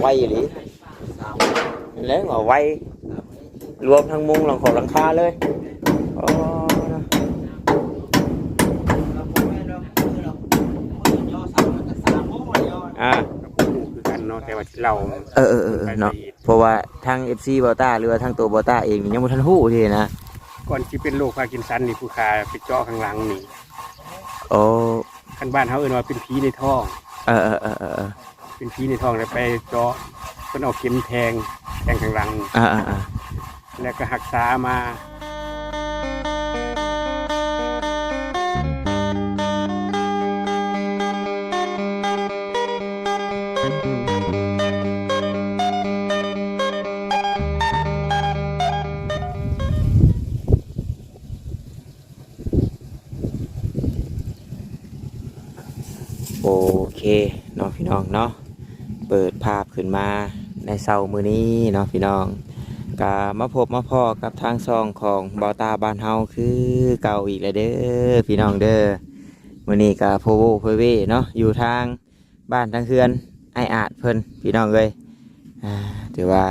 ไวอยู่หรือแล้วก็ไวรวมทั้งมุงหลังของหลังคาเลยอ๋ออ่าคือกันเนาะแต่ว่าที่เราเออเออเออเออเนาะเพราะว่าทาง FC บอต้าหรือว่าทางตัวบอต้าเองนี่ยังบ่ทันฮู้ทีนะก่อนที่เป็นโรคพาร์กินสันนี่ผู้คาไปเจาะข้างหลังนี่โอ้คันบ้านเขาเอ่นว่าเป็นผีในท้องเออเออเออ เออเออเป็นผีในท้องแล้วไปเจาะเพิ่นเอาเข็มแทงแทงข้างหลัง อ่าอ่าอ่าแล้วก็หักษามา โอเคเนาะพี่น้องเนาะ เปิดภาพขึ้นมาในเสาร์มือนี้เนาะพี่น้องก็มาพบมาพ่อกับทางซองของบอตาบ้านเฮาคือเก่าอีกแล้วเด้อพี่น้องเด้อมือนี้ก็โพโวเพเวเนาะอยู่ทางบ้านทางเฮือนไออาจเพิ่นพี่น้องเอ้ยถือว่า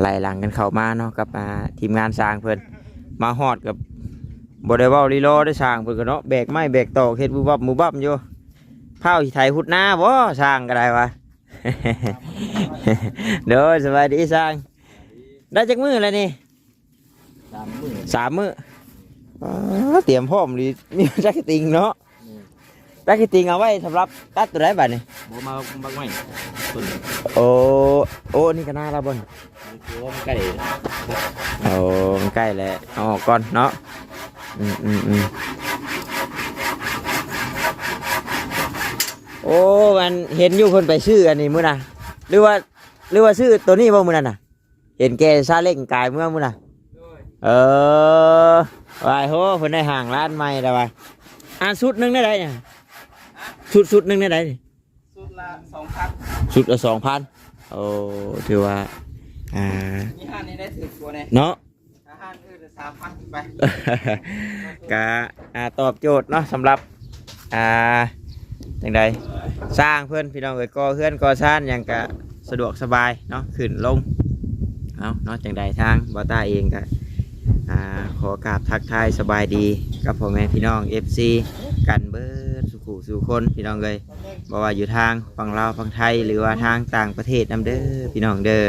ไล่หลังกันเข้ามาเนาะกับทีมงานสร้างเพิ่นมาฮอดกับบ่ได้เว้าลีโลได้สร้างเพิ่นก็เนาะแบกไม้แบกตอกเฮ็ดบุบับมุบับอยู่เผาที่ไทยหุดหน้าบ่สร้างก็ได้วะ เด้อสวัสดีสร้าง ได้จักมือแล้วนี่สามหมื่นสามมืออ๋อเตรียมพร้อมดีมีจักรติงเนาะจักรติงเอาไว้สำหรับตัดตัวได้บัดนี่โบมาบักไม่ตุนโอ้โอ้นี่ก็น่าละบ่นคือว่ามันใกล้โอ้มันใกล้แล้วเอาออกก่อนเนาะอืมอืมอืม โอ้มันเห็นอยู่คนไปซื้ออันนี้มื้อน่ะหรือว่าหรือว่าซื้อตัวนี้บ่มื้อนั้นน่ะ เห็นแกซาเล้งกายเมื่อมื้อน่ะเออวายโหเพิ่นได้ห่างร้านใหม่แล้วว่ะอ่านสุดหนึงได้ไดเนี่ยสุดสุดหนึงได้ไดนี่สุดละสองพันสุดละ2,000โอ้ถือว่าอ่ามีห้านี่ได้ถือตัวเนี่ยเนาะถ้าห้าอื่นสามพันไปกะอ่าตอบโจทย์เนาะสำหรับอ่า จังใดสร้างเพื่อนพี่น้องเอ้ยก่อเพื่อนก่อสร้างอย่างกะสะดวกสบายเนาะขึ้นลงเอาเนาะจังใดทางบอต้าเองก็ขอกราบทักทายสบายดีกับพ่อแม่พี่น้อง FC กันเบิดสุขุสู่คนพี่น้องเลยบ่ว่าอยู่ทางฝั่งลาวฝั่งไทยหรือว่าทางต่างประเทศนํเด้อพี่น้องเด้อ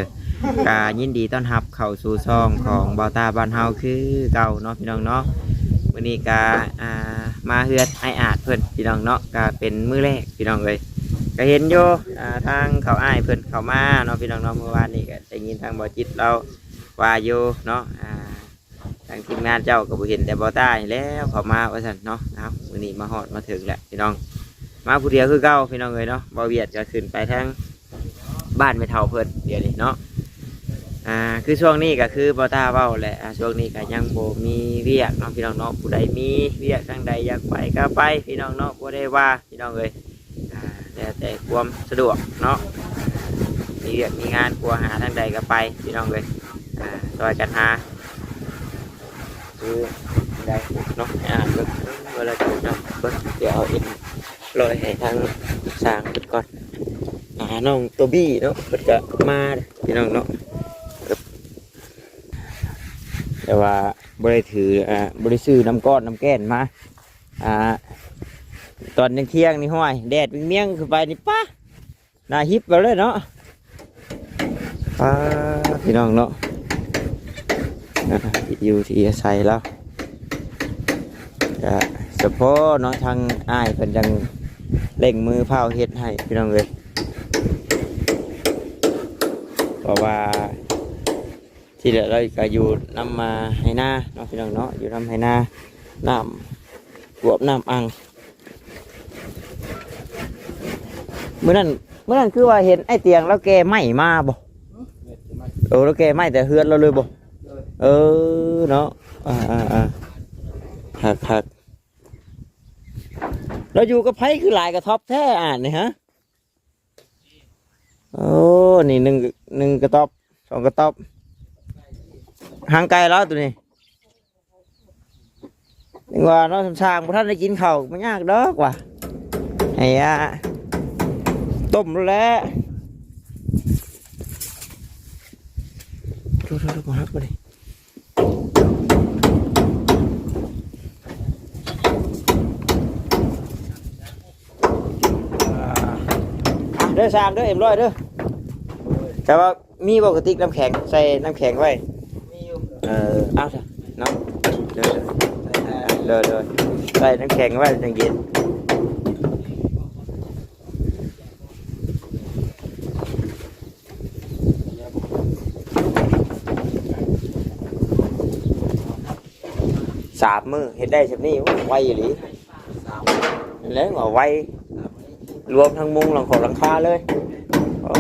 กายินดีต้อนรับเข้าสู่ซองของบอตาบ้านเฮาคือเก่าเนาะพี่น้องเนาะ วันนี้กาอ่ามาเฮือดไออาดเพิ่นพี่น้องเนาะกาเป็นมื้อแรกพี่น้องเลยก็เห็นอยู่อ่าทางเขาอ้ายเพิ่นเขามาเนาะพี่น้องเนาะเมื่อวานนี้ก็ได้ยินทางบอจิตเราว่าอยู่เนาะอ่าทางทีมงานเจ้าก็บ่เห็นแต่บอตาแล้วเขามาว่าซั่นเนาะเอามื้อนี้มาฮอดมาถึงแล้วพี่น้อง มาผู้เดียวคือเก่าพี่น้องเลยเนาะบ่เวียดก็ขึ้นไปทางบ้านไม่เท่าเพิ่นเดี๋ยวนี้เนาะ อ่าคือช่วงนี้ก็คือบอต้าเว้าแหละอ่าช่วงนี้ก็ยังโบมีเวียกเนาะพี่น้องเนาะผู้ใดมีเวียกทางใดอยากไปก็ไปพี่น้องเนาะบ่ได้ว่าพี่น้องเลยอ่าแต่แต่ความสะดวกเนาะมีเวียกมีงานกลัวหาทางใดก็ไปพี่น้องเลยอ่าซอยกันหาคือได้เนาะอ่าเบิ่งเวลาจุดเนาะเบิ่งเดี๋ยวเอาเอ็นลอยให้ทางสร้างเพิ่นก่อนอ่าน้องตัวบี้เนาะเพิ่นก็มาพี่น้องเนาะ แต่ว่าบริถืออ่าบริซื้อน้ำก้อนน้ำแก้นมาอ่าตอนยังเที่ยงนี่ห้อยแดดวิ่งเมี่ยงขึ้นไปนี่ป้านาฮิปไปเลยเนาะป้าพี่น้องเนาะอยู่ที่อาศัยแล้วเฉพาะเนาะทางอ้ายเพิ่นจังเล่งมือเผาเฮ็ดให้พี่น้องเลยเพราะว่า ที่เหลือเราก็อยู่นำมาให้หน้าเนาะพี่น้องเนาะอยู่นำให้หน้าน้ำรวบน้ำอังเมื่อนั้นเมื่อนั้นคือว่าเห็นไอ้เตียงแล้วแกไม้มาบ่เออแล้วแกไม้แต่เฮือนเราเลยบ่เออเนาะอ่าอ่าอ่าหักหักเราอยู่กับไผคือหลายกระทบแท้อ่านนี่ฮะโอ้นี่หนึ่งหนึ่งกระต๊อบสองกระต๊อบ ห่างไกลแล้วตัวนี้นี่ว่าเราสร้างพระท่านได้กินข้าวมันยากดอกว่ะไอ้อะต้มแล้วแหละโทษโทษโทษมาฮักมาดิเด้อสามเด้อเอ็มร้อยเด้อแต่ว่ามีปกติน้ำแข็งใส่น้ำแข็งไว้ เออเอาเถอะเนาะเด้อเด้อเด้อเด้อใส่น้ำแข็งไว้จังเย็นสามมือเห็นได้แบบนี้ไวอยู่หลีสามแล้วว่าไวรวมทั้งมุงหลังของหลังคาเลยโอ้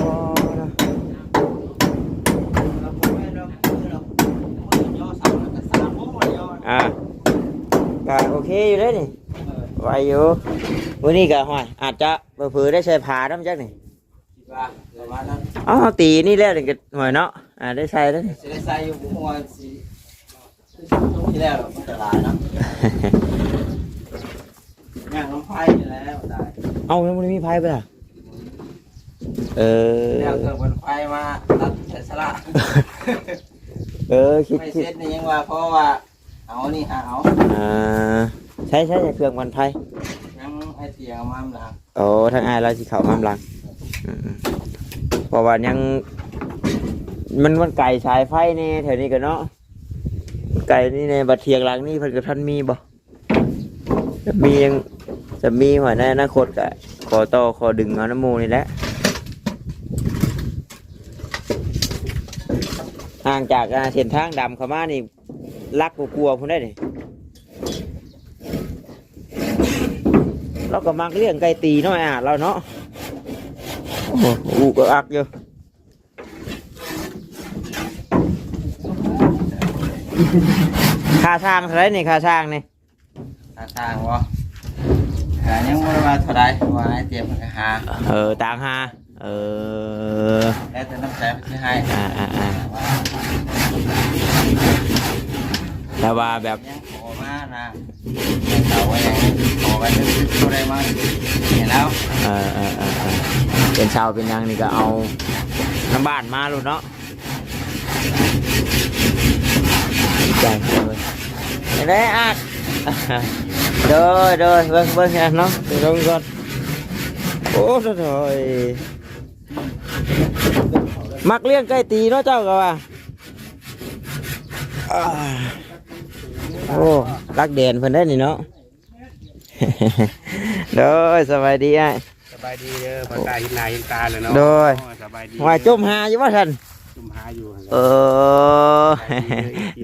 นะ เราพูดไม่เราคือเราย่อสามแล้วก็สามโมงย่อ อ่าก็โอเคอยู่เลยนี่เออไวอยู่วันนี้ก็ห้อยอาจจะเผื่อๆได้ใช้ผ้าน้ำจักนี่คิดว่าประมาณนั้นอ๋อตีนี่แล้วนี่ก็หน่อยเนาะอ่าได้ใช้แล้วนี่สิได้ใส่อยู่หัวสิที่แล้วมันจะลายเนาะย่างน้ำไผ่นี่แหล้วได้เอาแล้วมันมีไพ่ไปล่ะเออแล้วเกิดวันไฟมาตัดแต่สละเออคิดไม่คิดเสร็จนี่ยังว่าเพราะว่า เอานี่หาเอาอ่าใช้ใช้จากเครื่องวันไพ่ยังไอเตียงมาหลังโอ้ทางอายเราสิเขามามหลังอืมๆเพราะว่ายัง มันมันไก่สายไฟนี่แถวนี้กันเนาะไก่นี่ในบัดเทียงหลังนี่เพิ่นกับท่านมีบ่จะมียังจะมีหัวในอนาคตก็ขอต่อขอดึงเอาน้ำมูนี่แหละห่างจากอ่าเส้นทางดำเข้ามานี่ ลักกลัวๆพุ่นได้นี่เราก็มักเลี้ยงไก่ตีน้อยอะเราเนาะโอ้โหอูก็อักอยู่ค่าช่างเท่าไหรนี่ค่าช่างนี่ทางทางวะแต่ยังไม่ได้มาเท่าไรว่าไอเตียงมันก็หาเออต่างหาเออแล้วแต่น้ำใจมันจะให้อ่าอ่าอ่า แต่ว่าแบบยังขอมานะเขาไว้ยังขอไว้จะซื้ออะไรมาเห็นแล้วเออเออเออเออเป็นชาวเป็นหยังนี่ก็เอาน้ำบ้านมาลูกเนาะดีใจเลยเห็นไหมอักเด้อเด้อเบิ่งเบิ่งกันเนาะเดี๋ยวลงก่อนโอ้โถยมักเลี้ยงไก่ตีเนาะเจ้าก็ว่าอ่า โอ้รักเด่นเพิ่นได้นี่เนาะเด้อสบายดีอะ สบายดีเด้อปากตาเห็นหน้าเห็นตาเลยเนาะโดยอ๋อสบายดีว่าจมหาอยู่ว่าท่านจุ่มหาอยู่เออ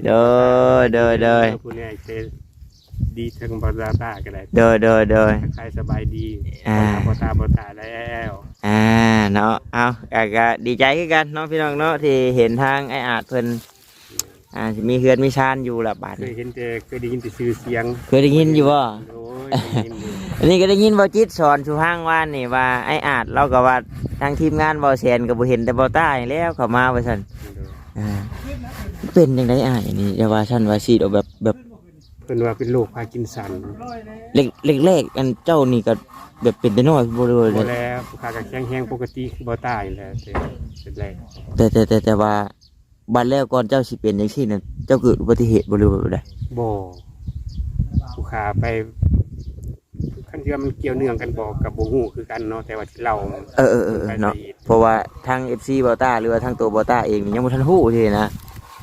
เด้อเด้อเด้อผู้เนี่ยเซดีทั้งบาราตาก็ได้เด้อเด้อเด้อใครสบายดีอ่าบอตาบอตาแล้วอ่าเนาะ เอาก็ก็ดีใจคือกันเนาะพี่น้องเนาะที่เห็นทางไอ้อาจเพิ่น อ่าสิมีเฮือนมีชานอยู่ละบาดเคยนี้เห็นแต่เคยได้ยินแต่ชื่อเสียงเคยได้ยินอยู่บ่โอ้ยได้ยินอยู่อันนี้ก็ได้ยินบ่จิตสอนชูห้างว่านนี่ว่าไอ้อาจเราก็ว่าทางทีมงานบ่แสนก็บ่เห็นแต่บ่ใต้แล้วเข้ามาว่าซั่นอ่าเป็นจังไดอ้ายนี่อย่าว่าซั่นว่าสิเอาแบบแบบเพิ่นว่าเป็นโรคพาร์กินสันเล็กเล็กแรกอันเจ้านี่ก็แบบเป็นแต่น้อยบ่เลยพอแล้วผู้ค้าก็แข็งแรงปกติคือบอตาอยู่แล้วแต่เป็นแรกแต่แต่แต่แต่ว่า บัดแล้วก่อนเจ้าสิเป็นจังซี่น่ะเจ้าเกิดอุบัติเหตุบ่หรือว่าแบบใดบ่ผู้ค้าไปขั้นที่ว่ามันเกี่ยวเนื่องกันบอกกับบ่ฮู้คือกันเนาะแต่ว่าที่เราเออเออเออเออเนาะเพราะว่าทาง FC บอต้าหรือว่าทางตัวบอต้าเองนี่ยังบ่ทันฮู้ทีนะ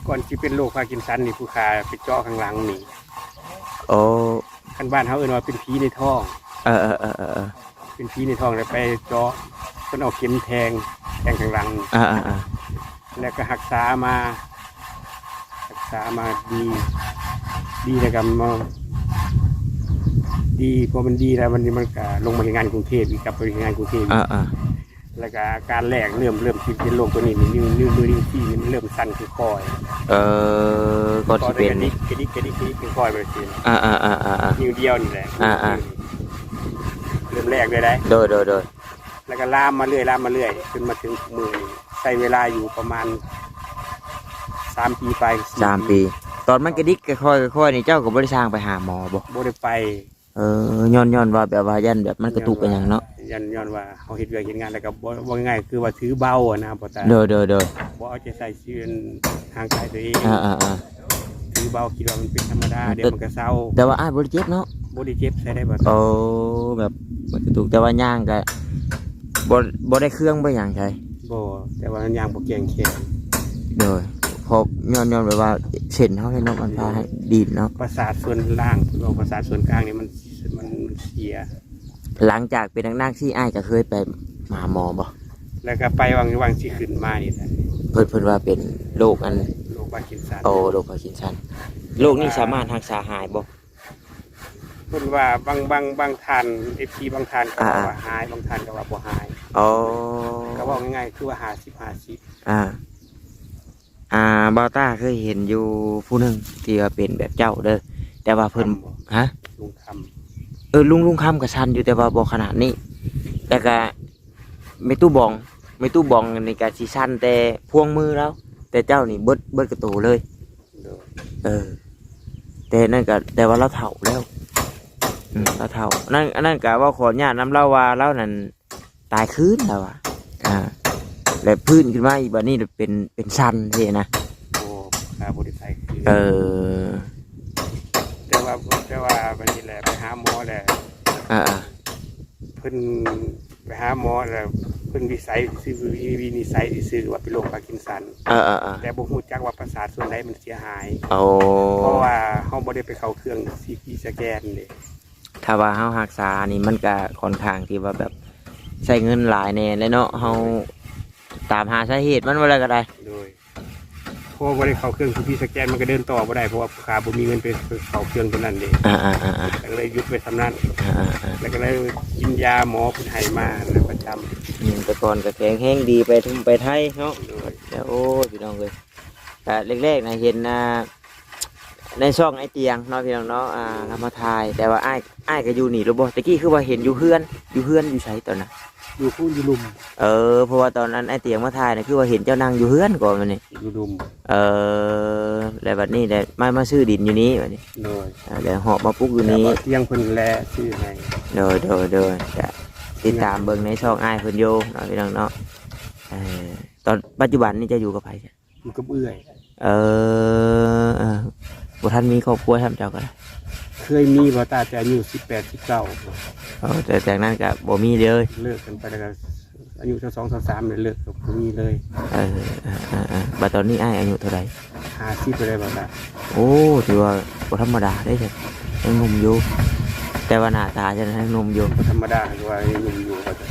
ก่อนที่เป็นโรคพาร์กินสันนี่ผู้ค้าไปเจาะข้างหลังนี่โอ้คันบ้านเขาเอิ้นว่าเป็นผีในท้องเออเออเออเออเออเป็นผีในท้องแล้วไปเจาะเพิ่นเอาเข็มแทงแทงข้างหลังอ่าอ่าอ่า แล้วก็รักษามารักษามาดี ดีแล้วก็มาดีพอมันดีแล้วมันนี่มันก็ลงมาในงานกรุงเทพอีกกลับไปงานกรุงเทพอีกอ่าอ่าแล้วก็อาการแรกเริ่มเริ่มที่เป็นโรคตัวนี้นี่นิ้วนิ้วมือนิ้วที่นี่มันเริ่มสั่นคือคอยเออก็คอสิยเป็นกระดิกกระดิกกระดิกกระดิกเป็นคอยไปสิอ่าอ่าอ่าอ่าอ่า นิ้วเดียวนี่แหละอ่าอ่า เริ่มแรกเลยได้ โดยโดยโดยแล้วก็ลามมาเรื่อยลามมาเรื่อยจนมาถึงมือนี่ ใช้เวลาอยู่ประมาณสามปีไปสามปี ตอนมันกระดิกกระค่อยกระค่อยนี่เจ้าก็บ่ได้สร้างไปหาหมอบ่บ่ได้ไป เออย้อนย้อนว่าแบบว่ายันแบบมันกระตุกกันหยังเนาะยันย้อนว่าเขาเฮ็ดเวียกเฮ็ดงานแล้วก็บ่บ่ง่ายๆคือว่าถือเบาอะนะบ่ตาโดยโดยโดยบ่เอาใจใส่ชีวิตทางกายตัวเองอ่าอ่าอ่าถือเบาคิดว่ามันเป็นธรรมดาเดี๋ยวมันก็เศร้า แต่ว่าอ้ายบ่ได้เจ็บเนาะบ่ได้เจ็บใส่ได้บ่โอ้แบบมันกระตุกแต่ว่าย่างก็บ่บ่ได้เครื่องบ่หยังใช่ บ่แต่ว่ามันยางบ่เกียงแขนโดยพอย้อนย้อนแบบว่าเส้นเฮาให้เนาะมันพาให้ดีดเนาะประสาทส่วนล่างเราประสาทส่วนกลางนี่มันมันเสีย หลังจากเป็นนักๆที่อ้ายก็เคยไปหาหมอบ่แล้วก็ไปวางวางที่ขึ้นมานี่แหละเพิ่นเพิ่นว่าเป็นโรคอันโรคพาร์กินสันโอ้โรคพาร์กินสันโรคนี้สามารถรักษาหายบ่ เพิ่นว่าบางบางบางทานเอฟซีบางทานก็อ่า ว่าหาย บางทานก็ว่าบ่หายอ๋อก็บอกง่ายๆคือว่าหาสิบหาสิบอ่า อ่าบาวต้าเคยเห็นอยู่ผู้หนึงที่ว่าเป็นแบบเจ้าเด้อแต่ว่าเพิ่นฮะ ลุงคเออลุงลุงคำกับชันอยู่แต่ว่าบ่ขนาดนี้ แต่ก็ไม่ตู้บอง ไม่ตู้บองในการสิชันแต่พวงมือแล้ว แต่เจ้านี่เบิดเบิดกระตูเลยำโดยเออ แต่นั่นก็แต่ว่าเราเฒ่าแล้วอืม เราเฒ่านั่นอันนั่นก็ว่าขออนุญาตน้ำเล่าว่าเล่านั่นตายคืนแล้วอะอ่าแล้วพื้นขึ้นมาอีกบัดนี้เป็นเป็นชันสินะโอ้ขาบริไทยคือเออแต่ว่าแต่ว่าวันนี้แหละไปหาหมอแหละอ่าอ่าเพิ่นไปหาหมอแล้วเพิ่นวิสัยซื้อวินิสัยที่ซื้อว่าเป็นโรคพาร์กินสัน เออเออเออแต่บ่ฮู้จักว่าประสาทส่วนใดมันเสียหาย โอ้เพราะว่าเฮาบ่ได้ไปเข้าเครื่อง CT สแกนนี่ ถ้าว่าเฮารักษานี่มันก็ค่อนข้างที่ว่าแบบใช้เงินหลายแน่เลยเนาะเฮาตามหาสาเหตุมันว่าอะไรก็ได้ โดยเพราะว่าบ่ได้เข้าเครื่อง CT สแกนมันก็เดินต่อบ่ได้เพราะว่าขาบ่มีเงินไปเข้าเครื่องตัวนั้นเด้อ่าอ่าอ่าอ่าก็เลยหยุดไปทำนั้นอ่าอ่าแล้วก็เลยกินยาหมอเพิ่นให้มาแล้วประจำอืมแต่ก่อนก็แข็งแห้งดีไปทุ่มไปไทยเนาะโดย แต่โอ้ยพี่น้องเลยแต่แรกๆนะเห็นนะ ในช่องไอเตียงเนาะพี่น้องเนาะอ่าทำมาถ่ายแต่ว่าไอ้ไอ้ายก็อยู่นี่รู้บ่ตะกี้คือว่าเห็นอยู่เฮือนอยู่เฮือนอยู่ใช้ตอนน่ะอยู่คู่อยู่ลุมเออเพราะว่าตอนนั้นไอเตียงมาถ่ายนะคือว่าเห็นเจ้านางอยู่เฮือนก่อนมันนี่อยู่ลุมเออแล้วบัดนี้ได้มามาซื้อดินอยู่นี้บัดนี้โดยอ่าแล้วหอบมาปลูกอยู่แต่นี้ว่าเที่ยงเพิ่นแลชื่อให้โดยโดยโดยจะติดตามเบิ่งในช่องอ้ายเพิ่นโยเนาะพี่น้องเนาะเออตอนปัจจุบันนี่จะอยู่กับไผจ้ะอยู่กับเอื้อยเออเออ บ่ท่านมีครอบครัวทำเจ้าก็ได้เคยมีบ่ตาแต่อายุ18 19เออแต่จากนั้นก็บ่มีเลยเลิกกันไปแล้วก็อายุ2 2 3เนี่ยเลิกกับบ่มีเลยเออเออเออเออบัดตอนนี้อ้ายอายุเท่าไหร่50ไปเลยบ่ตาโอ้ถือว่าบ่ธรรมดาได้จ้ะยังหนุ่มอยู่แต่ว่าหน้าตาจะยังหนุ่มอยู่ธรรมดาคือว่ายังอยู่อยู่ว่าจะ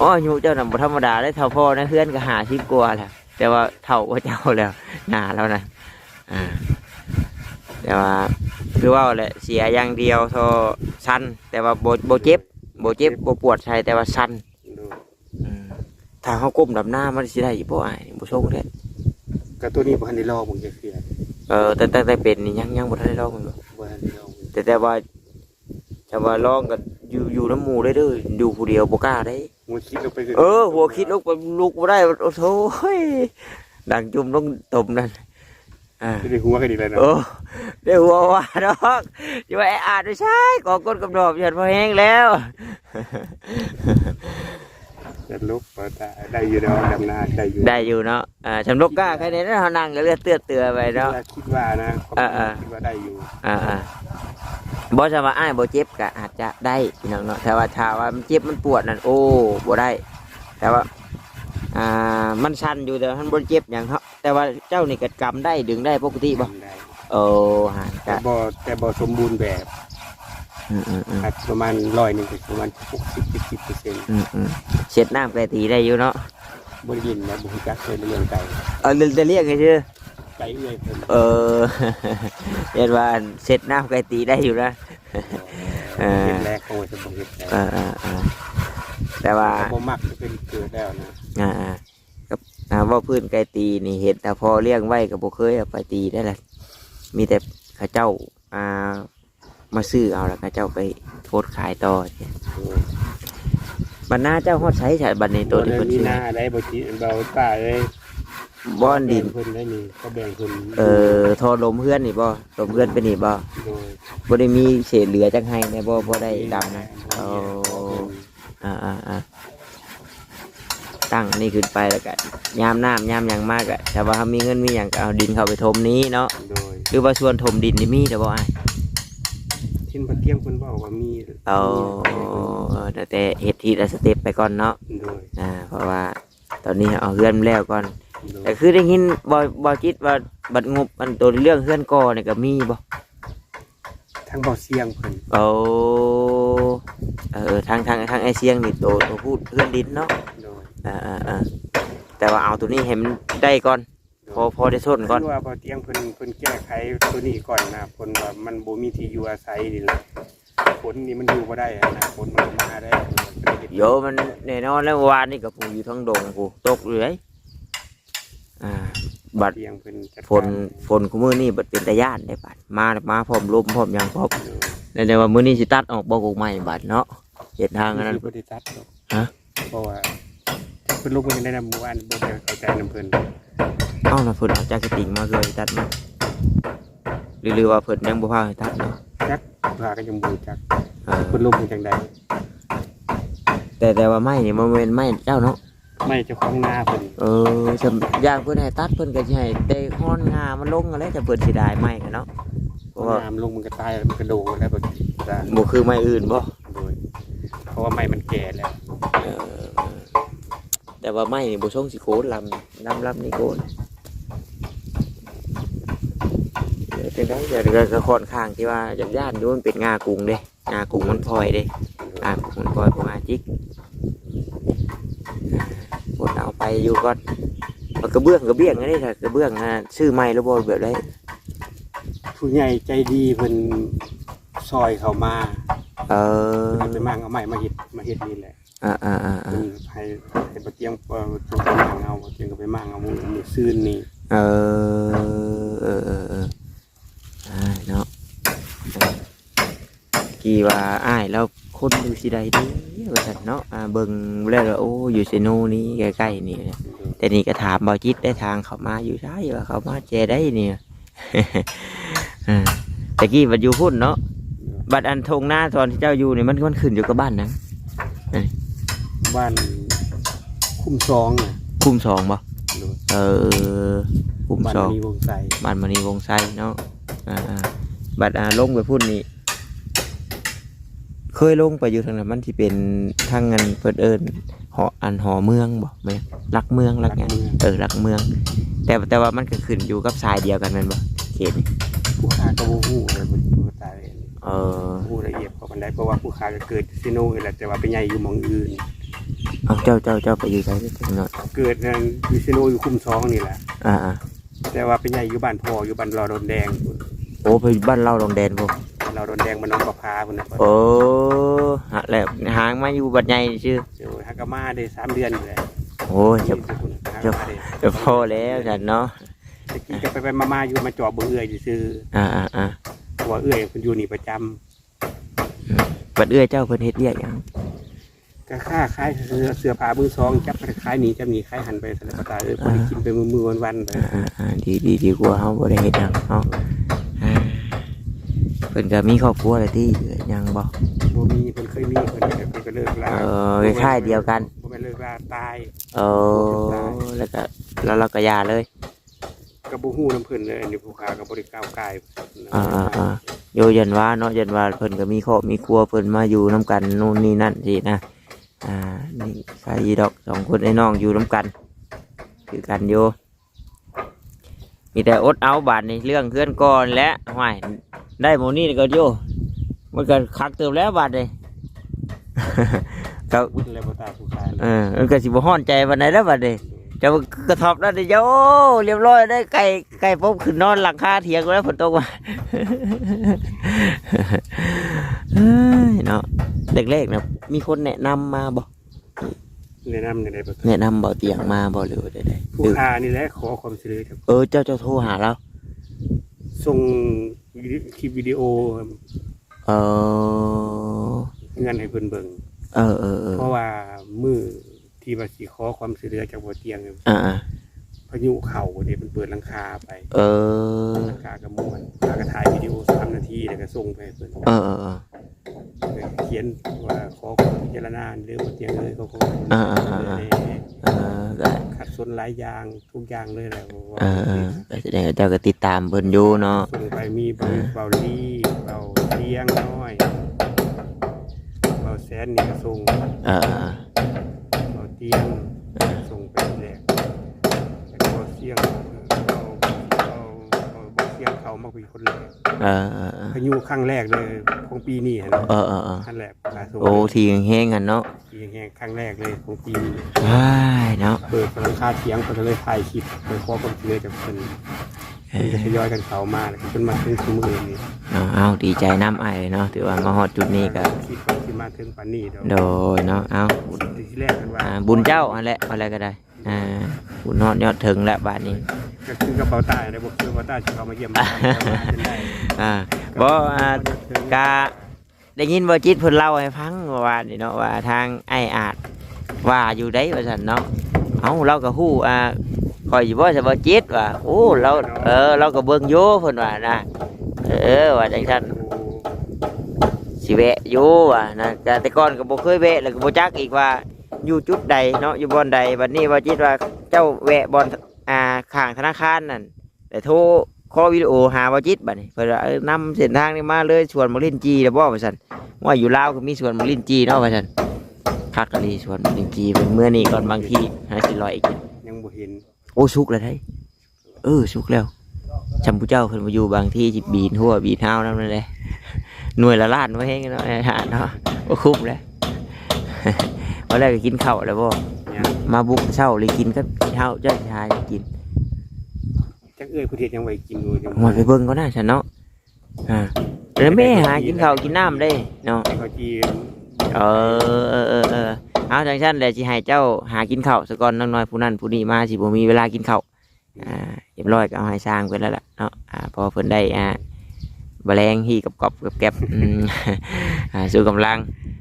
อ๋ออายุเจ้าน่ะบ่ธรรมดาได้เท่าพ่อนะเพื่อนก็หาสิบกว่าแล้วแต่ว่าเท่ากว่าเจ้าแล้วหน้าแล้วนะอ่า แต่ว่าคือว่าแหละเสียอย่างเดียวโทสั้นแต่ว่าบ่บ่เจ็บบ่เจ็บบ่ปวดใช่แต่ว่าสั้นดูอืมถ้าเขาก้มดับหน้ามันสิได้อีบ่อ้ายบ่โชคเด้ก็ตัวนี้บ่ทันได้ลอกบ่จะเคลียร์เออแต่แต่แต่เป็นนี่ยังยังบ่ทันได้ลองมันอยู่บ่ทันได้ลอกแต่แต่ว่าจะว่าลองก็อยู่อยู่น้ำหมู่ได้เด้ออยู่ผู้เดียวบ่กล้าได้หัวคิดลงไปเออหัวคิดลุกไปลุกบ่ได้โอ้โถยดังจุ่มลงตมนั่น อ่าจะได้หัวกันอีกแล้วเนาะโอ้ได้หัวว่าดอกจะไปอ่านไม่ใช่กอกดกับดอกหยัดพอแห้งแล้วจะลุกบ่ตาได้อยู่ดอกดำนาได้อยู่ได้อยู่เนาะอ่าชำลกกล้าแค่นี้นะเขานั่งก็เลือดเตือดเตือไปเนาะคิดว่านะความอ่าๆคิดว่าได้อยู่อ่าอ่าบอสว่าอ้ายบ่เจ็บก็อาจจะได้พี่น้องเนาะแต่ว่าถ้าว่ามันเจ็บมันปวดนั่นโอ้บ่ได้ แต่ว่า อ่ามันชันอยู่แต่ว่ามันบ่เจ็บอย่างเขาแต่ว่าเจ้านี่ก็กำได้ดึงได้ปกติบ่ทำได้โอ้ฮะแต่ก็บ่แต่บ่สมบูรณ์แบบอืมอืมอืมอาจประมาณร้อยหนึงถึงประมาณ60 70เปอร์เซ็นต์อืมอืมเช็ดน้ำไก่ตีได้อยู่เนาะบ่ได้ยินนะบ่ฮู้จักเลยเรื่องไก่เออจะเรียกไงชื่อไก่เอื้อยเพิ่นเออ เรียกว่าเช็ดน้ำไก่ตีได้อยู่นะ เออเฮ็ดแรกของว่าจะบ่เฮ็ดแต่เออเออเออแต่ว่า บ่มักจะเป็นเกิดแล้วนะ อ่าอ่ากับอ่าว่าพื้นไก่ตีนี่เห็นแต่พอเลี้ยงไว้กับบ่เคยเอาไปตีได้แหละมีแต่เข้าเจ้าอ่ามาซื้อเอาแล้วเข้าเจ้าไปโพสต์ขายต่อเนี่ยเออบรรณาเจ้าฮอดใช้ใช่บันนี้ตัวนี้บ่เพิ่นได้มีซื้อ หน้าได้บ่จิเบาป้าเอ้ยบ้อนดิน เพิ่นได้นี่เขาแบ่งเพิ่นเออทอลมเพื่อนนี่บ่ลมเพื่อนเป็นนี่บ่โดยบ่ได้มีเศษเหลือจังให้ในบ่บ่ได้ดำนะโอ้อ่าอ่าอ่า ตั้งนี่ขึ้นไปแล้วก็ยามน้ำยามหยังมากอะแต่ว่าเขามีเงินมีอย่างก็เอาดินเข้าไปถมนี้เนาะโดยหรือว่าส่วนถมดินนี่มีแต่บ่อ้ายทิ้นบ่เที่ยงเพิ่นบอกว่ามีเอาเออแต่เฮ็ดทีละสเต็ปไปก่อนเนาะโดยอ่าเพราะว่าตอนนี้เอาเฮือนแล้วก่อนโดยแต่คือได้ยินบ่บ่คิดว่าบัดงบมันตัวเรื่องเฮือนก่อนี่ก็มีบ่ทั้งบ่เสียงเพิ่นเอาเออทางทางทางไอเสียงนี่ตัวตัวพูดเฮือนดินเนาะโดย อ่าอ่าอ่าแต่ว่าเอาตัวนี้ให้มันได้ก่อน พอพอได้ทนก่อน คือว่าบ่เตียงเพิ่นเพิ่นแก้ไขตัวนี้ก่อนนะเพิ่นว่ามันบ่มีที่อยู่อาศัยนี่แหละฝนนี่มันอยู่บ่ได้อะนะฝนมันมาได้เพิ่นก็เลยเฮ็ดโยมันแน่นอนแล้ววานนี่กับผูอยู่ทั้งดงผูตกเลยอ่า บัดเตียงเพิ่นจัดฝนฝนคุมือนี่บัดเป็นตะย่านได้บัดมามาพร้อมลมพร้อมหยังพร้อมการในว่ามื้อนี้สิตัดออกบ่กกใหม่บัดเนาะเฮ็ดทางอันนั้นบ่ได้ตัดหรอกฮะ เพราะว่า เพิ่นลงมาในนำหมู่บ้านบ่ได้เข้าใจนำเพิ่นเอ้าน่ะเพิ่นเอาจากกระติ่งมาคือให้ตัดมาหรือหรือว่าเพิ่นยังบ่พาให้ตัดเนาะจักว่าก็ยังบ่รู้จักอ่าเพิ่นลงมาจังใดแต่แต่ว่าไม้นี่มันเป็นไม้เจ้าเนาะไม่เจ้าของนาเพิ่นเออสำอย่างเพิ่นให้ตัดเพิ่นก็สิให้แต่ฮ้อนงามันลงอะไรจะเพิ่นสิได้ไม้กันเนาะเพราะว่าน้ำลงมันก็ตายมันก็โดงแล้วบ่จ้ะบ่คือไม้อื่นบ่โดยเพราะว่าไม้มันแก่แล้วเออ แต่ว่าไม้นี่บ่ทรงสิโคนลำลำลำนี่โคนเดี๋ยวจังได๋เดี๋ยวก็ก็ค่อนข้างที่ว่าย่านย่านอยู่มันเป็นงากุ้งเด้งากุ้งมันพลอยเด้งากุ้งมันพลอยบ่งาจิกบดเอาไปอยู่ก่อนเอากระเบื้องกระเบี้ยงอันนี้ถ้ากระเบื้องอะซื้อไม้แล้วบ่แบบได้ผู้ใหญ่ใจดีเพิ่นซอยเข้ามา เออเพิ่นไปมั่งเอาไม้มาเฮ็ดมาเฮ็ดนี่แหละ อ่าอ่าอ่าอ่าเพิ่นให้ให้บ่เตียงเอ่อถูกไปมั่งเอาบ่เตียงก็ไปมั่งเอามื้อมื้อซื่นนี่เออเออเออเอออ่าเนาะกี่ว่าอ้ายแล้วคนดูสิใดดีว่าซั่นเนาะอ่าเบิ่งแล้วก็โอ้อยู่เซโนนี้ใกล้ๆนี่นะแต่นี่ก็ถามบ่จิตได้ทางเขามาอยู่ใช่ว่าเขามาเจได้เนี่ยอ่าแต่กี้บัดอยู่พุ่นเนาะบัดอันทงหน้าตอนที่เจ้าอยู่นี่มันมันขึ้นอยู่กับบ้านนะ บ้านคุ้มซองน่ะคุมสองบ่โดยเออคุมบ้านสองมีวงไสบ้านมณีวงไซเนาะอ่าอ่าบัดอ่าลงไปพุ่นนี่เคยลงไปอยู่ทางนั้นมันที่เป็นทางเงินเพิ่นเอิญหออันหอเมืองบ่แม่นรักเมืองรักหยังเออรักเมือง แต่แต่ว่ามันก็ขึ้นอยู่กับสายเดียวกันแมันบ่เขตนี่ผู้ค้าก็บ่ฮู้เลยบ่บ่ตายเลยเออบ่ฮู้ละเอียดเพราะมันได้เพราะว่าผู้ค้าก็เกิดซิโนนี่แหละแต่ว่าไปใหญ่อยู่หม่องอื่น เอาเจ้าเจ้าเจ้าไปอยู่ไสจังหน่อยเกิดนั่นอยู่ซิโนอยู่คุ้มซองนี่แหละ อ่าอ่าแต่ว่าไปใหญ่อยู่บ้านพ่ออยู่บ้านรอดอนแดงพุ่นโอ้ไปบ้านเราลงแดนบ่รอดอนแดงมันน้องประพาพุ่นน่ะโอ้ฮะแล้วหางมาอยู่บัดใหญ่ชื่อเดี๋ยวฮักกะมาได้สามเดือนอยู่แหละโอ้ยจะฮักกะมาได้จะพอแล้วฉันเนาะตะกี้ก็ไปไปๆมาๆอยู่มาจอบเบิ่งเอื้อยซื่ออ่าอ่าอ่าๆเพราะว่าเอื้อยเพิ่นอยู่นี่ประจำบัดเอื้อยเจ้าเพิ่นเฮ็ดเรียกหยัง ก็ค่าขายเสื้อเสื้อผ้ามือสองจับไปขายหนีจับหนีขายหันไปสารพัดเอ้ยพอได้กินไปมือๆวันๆไปอ่าอ่าอ่าดีดีดีกว่าเฮาบ่ได้เฮ็ดหยังเนาะอ่าเพิ่นก็มีครอบครัวแล้วที่ยังบ่บ่มีเพิ่นเคยมีเพิ่นก็เพิ่นก็เลิกลาเออคล้ายๆเดียวกันบ่แม่นเลิกลาตายเออแล้วก็แล้วเราก็หย่าเลยก็บ่ฮู้นํเพิ่นเลยอันนี้ผู้ค้าก็บ่ได้ก้าวกายอ่าอ่าอ่าโยยันว่าเนาะยันว่าเพิ่นก็มีครอบมีครัวเพิ่นมาอยู่นํกันนู่นนี่นั่นสินะ อ่านี่ใครดอกสองคนไอ้น้องอยู่นํกัน คือกันอยู่มีแต่อดเอาบาดนี่เรื่องเคลื่อนก่อนและห้วยได้หมูนี่ก็อยู่มันก็คักเติมแล้วบาดเลยก็วุ้นแล้วบ่ตาผู้ค้าเออมันก็สิบ่ฮ้อนใจวันไหนแล้วบาดนี้ จะกระทบแล้วเดี๋ยวโอ้เรียบร้อยได้ไก่ไก่ปุ๊บขึ้นนอนหลังคาเถียงแล้วฝนตกมาเฮ้ยเนาะเด็กๆนะมีคนแนะนำมาบ่แนะนำในใดบ่แนะนำบ่เตียงมาบ่หรือว่าใดๆหผู้รือค้านี่แหละขอความช่วยเหลือจากเออเจ้าเจ้าโทรหาเราส่งคลิปวิดีโอเออเงินให้เพิ่นเบิ่งเออเออเออเพราะว่ามือ ที่ว่าสิขอความช่วยเหลือจากบ่เตียงเนี่ยอ่าอ่าพายุเข้าเด้มันเปิดหลังคาไปเออ หลังคากระมวลแล้วก็ถ่ายวิดีโอ3นาทีแล้วก็ส่งไปให้เพิ่นเออเออเออ เขียนว่าขอความพิจารณาหรือบ่เตียงเลยเขาก็อ่าอ่าอ่าอ่าเออก็ขัดสนหลายอย่างทุกอย่างเลยแหละว่าเออเออก็แสดงว่าเจ้าก็ติดตามเพิ่นอยู่เนาะ ส่งไปมีเบาเบาลี่เบาเตียงน้อยเบาแสนนี่ก็ส่ง เออ เออเบาเตียงส่งไปแรกแล้วก็เสียงเอาเอาเอาเบาเสียงเขามาคุยคนแรกเออเออเออพายุครั้งแรกเลยของปีนี้นะเออเออเออครั้งแรกมาส่งโอ้ทีแห้งๆกันเนาะปีแห่งครั้งแรกเลยของปีนี้ว้ายเนาะเปิดพลังคาเสียงก็เลยถ่ายคลิปไปขอความช่วยเหลือจากเพิ่น เอเพิ่นอจะทยอยกันเขามาแล้วก็เพิ่นมาถึงสมือนี่เนาะเอาดีใจน้ำไอายเนาะถือว่ามาฮอดจุดนี้ก็คิดว่าสิมาถึงปานนี้ดอกโดยเนาะเอาที่แรกกันว่าอ่าบุญเจ้าอันแหละอะไรก็ได้อ่าบุญฮอดยอดถึงแล้วบาดนี้ ก็คือกระเป๋าใต้ได้บ่คือกระเป๋าใต้ที่เขามาเยี่ยมมาจนได้อ่าบ่อ่ากะได้ยินบ่จิตเพิ่นเล่าให้ฟังเมื่อวานนี่เนาะว่าทางไอ้อาจว่าอยู่ได้ว่าซั่นเนาะเอ้าเราก็ฮู้อ่า คอยอยู่บ่จะบ่จิตว่าโอ้เราเออเราก็เบิ่งอยู่เพิ่นว่านะเออว่าจังซั่นสิแวะอยู่ว่านะแต่แต่ก่อนก็บ่เคยแวะแล้วก็บ่จักอีกว่าอยู่จุดใดเนาะอยู่บ่อนใดบัดนี้บ่จิตว่าเจ้าแวะบ่อนอ่าข้างธนาคารนั่นแต่โทรขอวิดีโอหาบ่จิตบัดนี้เพิ่นอนำเส้นทางนี้มาเลยสวนมะลินจีแล้วบ่ว่าซั่นว่าอยู่ลาวก็มีสวนมะลินจีเนาะว่าซั่นคักกะลีสวนมะลินจีเป็นเมื่อนี้ก่อนบางทีหาสิลอยอีกยังบ่เห็น โอ้สุกแล้วได้เออสุกแล้วจำผู้เจ้าเพิ่นมาอยู่บางที่จิบีนหัวบีนเท้านำนั่นแหละหน่วยละล้านไว้ให้เนาะไอ้ห่าเนาะโอ้คุ้มแล้ววันแรกก็กินข้าวแล้วบ่ยังมาบุกเช้าเลยกินก็เช้าเจ้าชายกินจักเอ้ยผู้เทศยังไว้กินอยู่จังหมดไปเบิ่งก็น่าฉันเนาะอ่าแล้วแม่หากินข้าวกินน้ำได้เนาะเขาจีเออเออเออ เอาจังชั้นเลยสิให้เจ้าหากินข้าวสก่อนน้อยๆผู้นั้นผู้นี้มาสิบ่มีเวลากินข้าวอ่าเรียบร้อยก็เอาให้สร้างเพิ่นแล้วล่ะเนาะอ่าพอเพิ่นได้อ่าแมลงฮีกับกอบกับแก็บอืมอ่าสู้กำลัง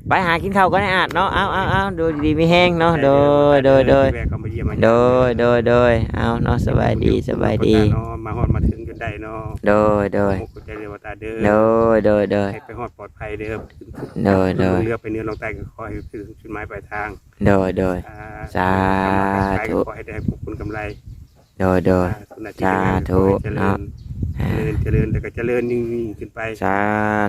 ไปหากินข้าวก็ได้อาดเนาะเอาเอาเอาดูดีมีแห้งเนาะโดยโดยโดยโดยโดยโดยเอาเนาะสบายดีสบายดี มาฮอดมาถึง ได้เนาะโดยโดยโอ้ใจเรียกว่าตาเด้อโดยโดยโดยให้ไปฮอดปลอดภัยเด้อโดยโดยเรือไปเนื้อลงใต้ก็ขอให้ถึงจุดหมายปลายทาง โดยโดยอ่าสาธุขอให้ได้พวกคุณกำไร โดยโดยอ่าสุนัขสาธุเจริเนาะญอ่าเจริญเจริญแต่ก็เจริญยิ่งยิ่งขึ้นไปสา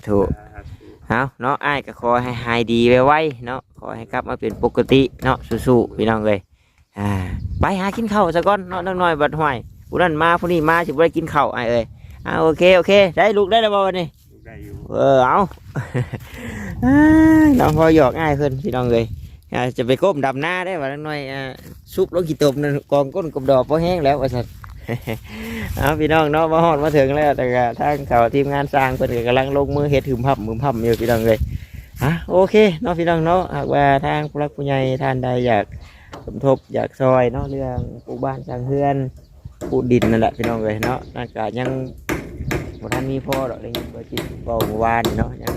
ธุสาธุเอาเนาะอ้ายก็ขอให้หายดีไวๆเนาะขอให้กลับมาเป็นปกติเนาะสู้ๆพี่น้องเลยอ่าไปหากินข้าวซะก่อนเนาะน้อยๆบัดห้อย ผู้นั้นมาผู้นี้มาสิบ่ได้กินข้าวอ้ายเอ้ยอ่าโอเคโอเค ได้ลูกได้แล้วบ่วันนี้ได้อยู่เออเอาอ้ายน้องพอหยอกง่ายเพิ่นพี่น้องเลยอ่าจะไปก้มดำหน้าได้ว่าน้อยอ่าซุปลงกี่ตบนั่นกองก้นกบดอกพอแห้งแล้วว่าสัตว์เอาพี่น้องเนาะมาฮอดมาถึงแล้วแต่ก็ทางเขาทีมงานสร้างเพิ่นก็กำลังลงมือเฮ็ดหึมพับหึมพับอยู่พี่น้องเลยอะโอเคเนาะพี่น้องเนาะหากว่าทางผู้รักผู้ใหญ่ท่านใดอยากสมทบอยากซอยเนาะเรื่องปลูกบ้านสร้างเฮือน ปูดินนั่นแหละพี่น้องเลยเนาะนั่นก็ยังบ่ทันมีพ่อดอกเลยบ่จิตเว้าเมื่อวานเนาะยัง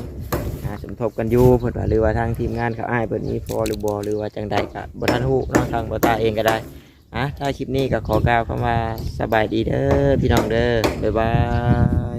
อ่าสมทบกันอยู่เพิ่นว่าหรือว่าทางทีมงานเขาอ้ายเพิ่นมีพ่อหรือบ่หรือว่าจังใดก็บ่ทันฮู้เนาะทางบ่ตาเองก็ได้อะถ้าคลิปนี้ก็ขอกล่าวคำว่าสบายดีเด้อพี่น้องเด้อบ๊ายบาย